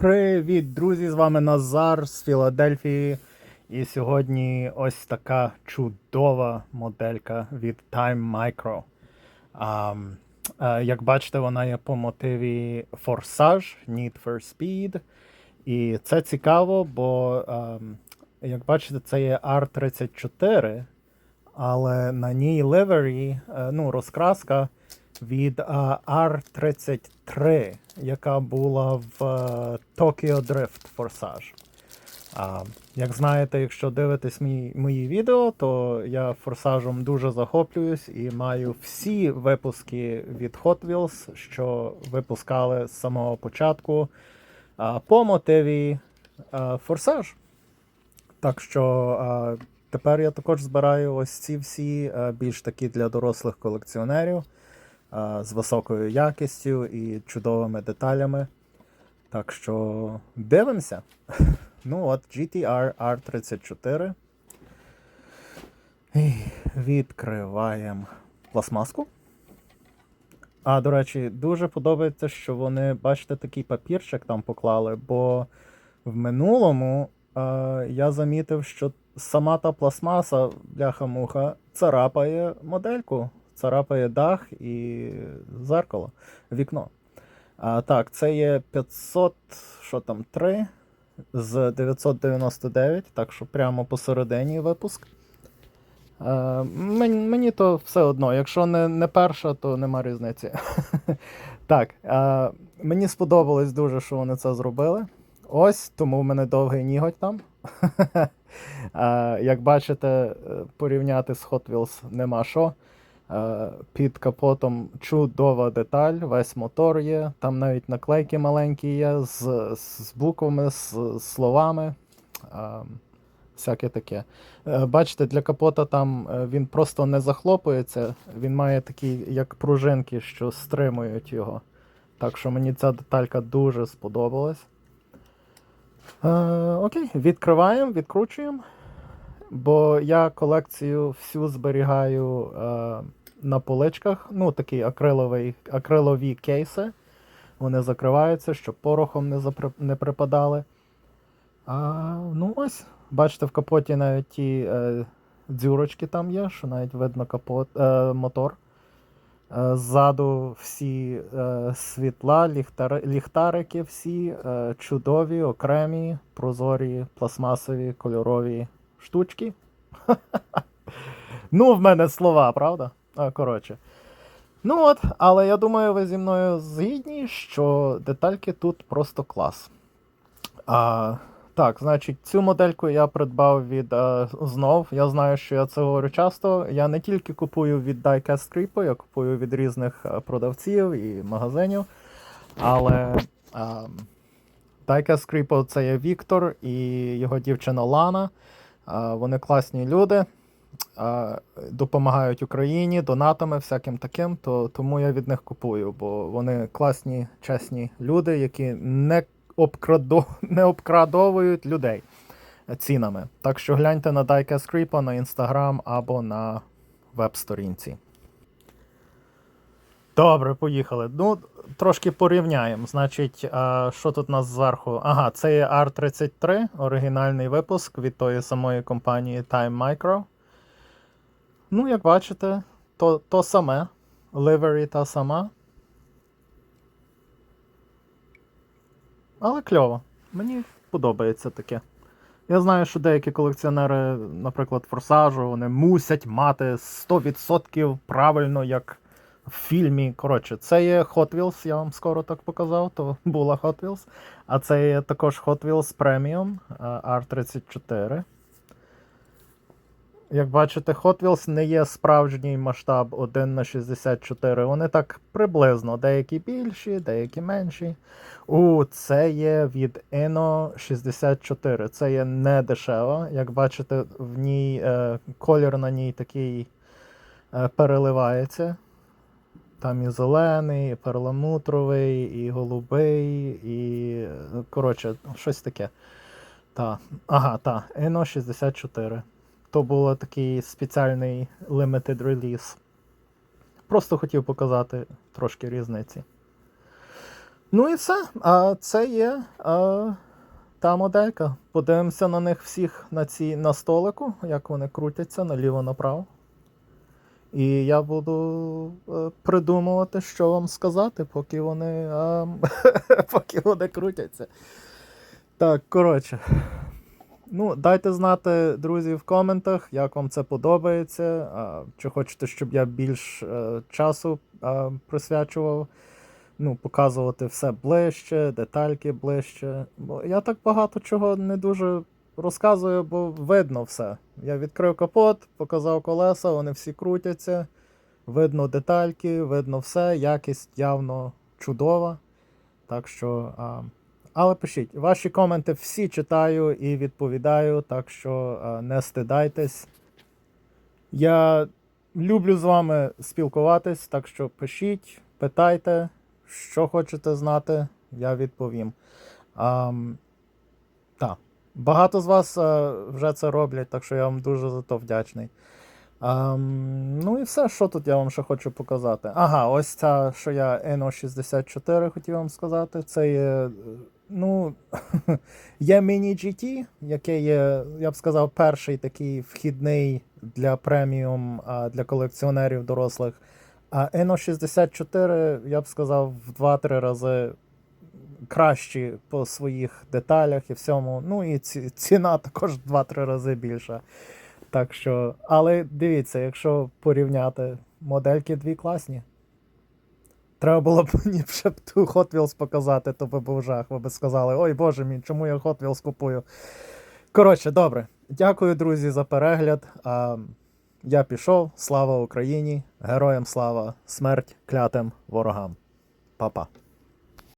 Привіт, друзі! З вами Назар з Філадельфії. І сьогодні ось така чудова моделька від Time Micro. А, е, як бачите, вона є по мотиві Forsage Need for Speed. І це цікаво, бо, ем, як бачите, це є R34, але на ній livery, е, ну, розкраска від е, R33, яка була в е, Tokyo Drift Forsage. Як знаєте, якщо дивитесь мій, мої відео, то я форсажем дуже захоплююсь і маю всі випуски від Hot Wheels, що випускали з самого початку по мотиві а, форсаж. Так що тепер я також збираю ось ці всі більш такі для дорослих колекціонерів з високою якістю і чудовими деталями. Так що дивимося. Ну от, GTR R34. І Відкриваємо пластмаску. А, до речі, дуже подобається, що вони, бачите, такий папірчик там поклали, бо в минулому е, я замітив, що сама та пластмаса, бляха-муха, царапає модельку, царапає дах і зеркало, вікно. А, так, це є 500, що там, 3 з 999, так що прямо посередині випуск. Е, мені, мені то все одно, якщо не, не перша, то нема різниці. так, е, мені сподобалось дуже, що вони це зробили. Ось, тому в мене довгий ніготь там. як бачите, е, порівняти з Hot Wheels нема що. Е, Під капотом чудова деталь, весь мотор є. Там навіть наклейки маленькі є з, з буквами, з, словами. Е, Всяке таке. Е, Бачите, для капота там він просто не захлопується, він має такі, як пружинки, що стримують його. Так що мені ця деталька дуже сподобалась. Е, окей, відкриваємо, відкручуємо. Бо я колекцію всю зберігаю е, на поличках. Ну, такі акрилові, акрилові кейси. Вони закриваються, щоб порохом не, запри, не припадали. А, ну ось, бачите, в капоті навіть ті е, дзюрочки там є, що навіть видно капот, е, мотор. Е, Ззаду всі е, світла, ліхтари, ліхтарики всі е, чудові, окремі, прозорі, пластмасові, кольорові штучки. ну, в мене слова, правда? Коротше. Ну от, але я думаю, ви зі мною згідні, що детальки тут просто клас. А, так, значить, цю модельку я придбав від а, знов. Я знаю, що я це говорю часто. Я не тільки купую від Diecast Creepo, я купую від різних продавців і магазинів. Але а, Diecast Creepo це є Віктор і його дівчина Лана. А, Вони класні люди, допомагають Україні донатами, всяким таким, то тому я від них купую, бо вони класні, чесні люди, які не, обкрадо, не обкрадовують людей цінами. Так що гляньте на Diecast Creepo на інстаграм або на веб-сторінці. Добре, поїхали. Ну, трошки порівняємо. Значить, а, що тут у нас зверху? Ага, це є R33, оригінальний випуск від тої самої компанії Time Micro. Ну, як бачите, то, то саме. Livery та сама. Але кльово. Мені подобається таке. Я знаю, що деякі колекціонери, наприклад, форсажу, вони мусять мати 100% правильно, як в фільмі. Коротше, це є Hot Wheels, я вам скоро так показав, то була Hot Wheels. А це є також Hot Wheels Premium е, R34. Як бачите, Hot Wheels не є справжній масштаб 1 на 64. Вони так приблизно, деякі більші, деякі менші. У, це є від Eno 64. Це є не дешево. Як бачите, в ній е, колір на ній такий е, переливається. Там і зелений, і перламутровий, і голубий, і. Коротше, щось таке. Та. Ага, та, Eno 64. То був такий спеціальний limited release. Просто хотів показати трошки різниці. Ну і все. А це є а, та моделька. Подивимося на них всіх на, цій, на столику, як вони крутяться наліво-направо. І я буду е, придумувати, що вам сказати, поки вони, а, поки вони крутяться. Так, коротше. Ну, дайте знати, друзі, в коментах, як вам це подобається. Чи хочете, щоб я більш е, часу присвячував. Ну, показувати все ближче, детальки ближче. Бо я так багато чого не дуже розказую, бо видно все. Я відкрив капот, показав колеса, вони всі крутяться. Видно детальки, видно все, якість явно чудова. Так що. А... Але пишіть, ваші коменти всі читаю і відповідаю, так що а, не стидайтесь. Я люблю з вами спілкуватись, так що пишіть, питайте, що хочете знати, я відповім. А, так, багато з вас а, вже це роблять, так що я вам дуже за то вдячний. А, ну і все, що тут я вам ще хочу показати. Ага, ось ця, що я NO64 хотів вам сказати. Це є. Ну, є Mini GT, який є, я б сказав, перший такий вхідний для преміум для колекціонерів дорослих. А NO64, я б сказав, в 2-3 рази кращі по своїх деталях і всьому. Ну і ці, ціна також в 2-3 рази більша. Так що, але дивіться, якщо порівняти, модельки дві класні. Треба було б мені ще б ту Hot Wheels показати, то би був жах. Ви б сказали, ой боже мій, чому я Hot Wheels купую? Коротше, добре. Дякую, друзі, за перегляд. А, я пішов. Слава Україні! Героям слава! Смерть клятим ворогам. Па-па.